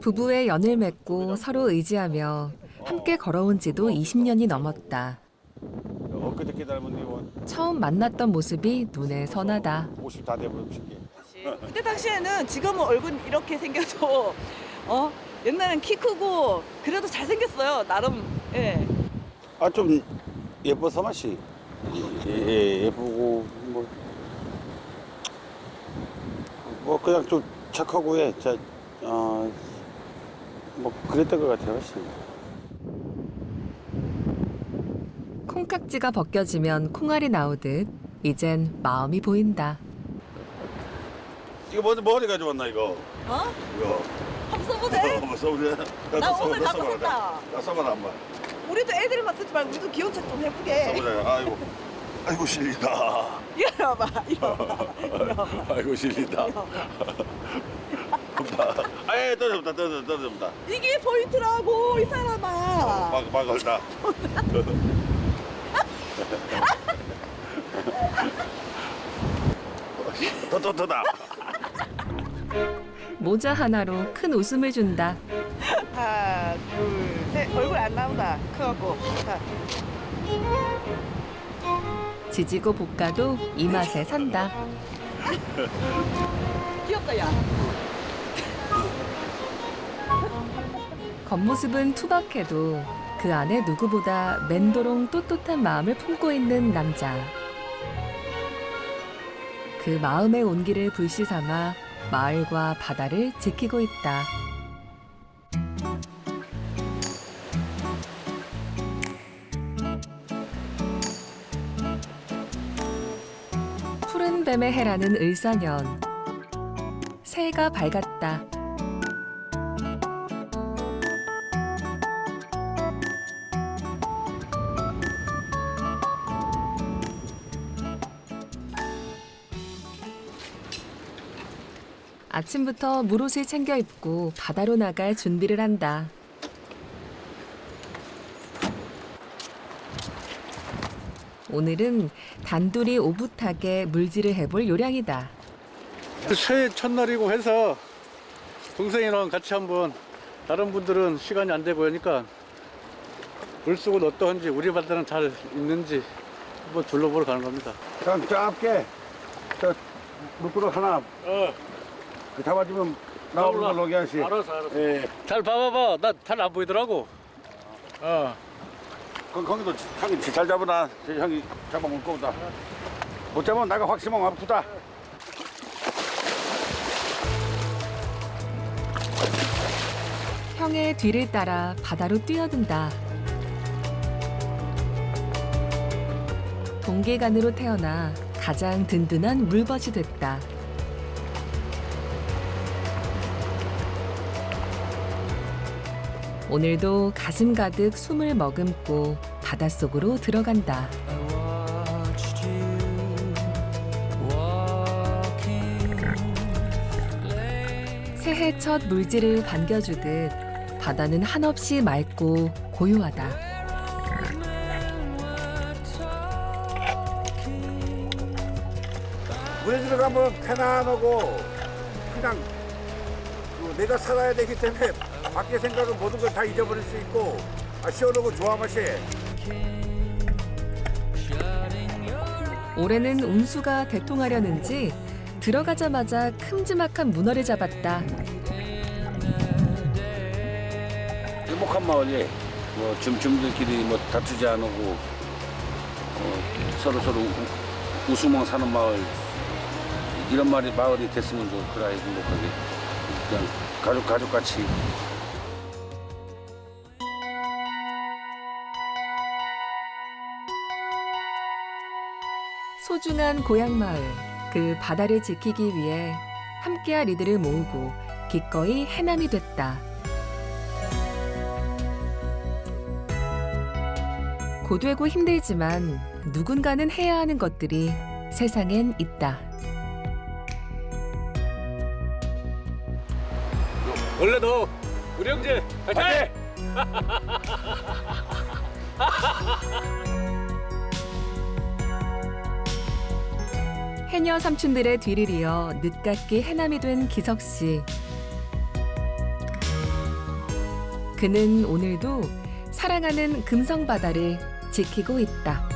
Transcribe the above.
부부의 연을 맺고 서로 의지하며 함께 걸어온 지도 20년이 넘었다. 엊그저께 닮은 이거 처음 만났던 모습이 눈에 선하다. 50다 돼버렸지. 그때 당시에는 지금은 얼굴 이렇게 생겨도 어 옛날엔 키 크고 그래도 잘 생겼어요 나름 예. 아좀 예뻐서 맛이. 예, 예, 예쁘고 뭐. 뭐 그냥 좀 착하고 해. 자, 어, 뭐 그랬던 것 같아요, 훨씬. 콩깍지가 벗겨지면 콩알이 나오듯 이젠 마음이 보인다. 이거 뭐, 머리 가져왔나 이거? 어? 이거. 한번 써보자 어, 써보자. 나 써, 오늘 나다 써봐라. 썼다. 나 써봐라 한번. 우리도 애들만 쓰지 말고 우리도 귀여운 책좀 해보게 써보자. 아이고. 아이고 실리다. 이러봐 이러봐 아이고 실리다. 아예 떨어졌다 떨어졌다 떨어졌다. 이게 포인트라고 이 사람아 막 막을다. 더더 더다. 모자 하나로 큰 웃음을 준다. 하나 둘 셋 얼굴 안 나온다 커갖고 자. 지지고 볶아도 이 맛에 산다. 귀엽다 야 겉모습은 투박해도 그 안에 누구보다 맹도록 떳떳한 마음을 품고 있는 남자. 그 마음의 온기를 불씨 삼아 마을과 바다를 지키고 있다. 푸른 뱀의 해라는 을사년. 새해가 밝았다. 아침부터 물옷을 챙겨 입고 바다로 나갈 준비를 한다. 오늘은 단둘이 오붓하게 물질을 해볼 요량이다. 새해 첫날이고 해서 동생이랑 같이 한번 다른 분들은 시간이 안 되고 하니까 물속은 어떠한지 우리 바다는 잘 있는지 한번 둘러보러 가는 겁니다. 형 짧게 저 물그릇 하나 어, 그 잡아주면 나오는 걸로 하시. 알았어, 알았어. 예. 잘 봐봐봐. 나 잘 안 보이더라고. 어. 거, 거기도 형이 잘 잡으나 저 형이 잡아먹을 거다. 못 잡으면 나가 확실하면 아프다. 형의 뒤를 따라 바다로 뛰어든다. 동계간으로 태어나 가장 든든한 물벗이 됐다. 오늘도 가슴 가득 숨을 머금고 바닷속으로 들어간다. 새해 첫 물질을 반겨주듯 바다는 한없이 맑고 고요하다. 물에 들어가면 편안하고 그냥 그 내가 살아야 되기 때문에 밖에 생각은 모든 걸 다 잊어버릴 수 있고 아, 시원하고 좋아 맛이. 올해는 운수가 대통하려는지 들어가자마자 큼지막한 문어를 잡았다. 행복한 마을이 뭐 줌줌들끼리 뭐 다투지 않고 어, 서로 서로 우- 웃으며 사는 마을. 이런 말이 마을이 됐으면 좋겠다 행복하게. 그냥 가족 가족 같이 소중한 고향 마을 그 바다를 지키기 위해 함께할 이들을 모으고 기꺼이 해남이 됐다. 고되고 힘들지만 누군가는 해야 하는 것들이 세상엔 있다. 원래 너 우리 형제 파이팅! 해녀 삼촌들의 뒤를 이어 늦깎이 해남이 된 기석 씨. 그는 오늘도 사랑하는 금성 바다를 지키고 있다.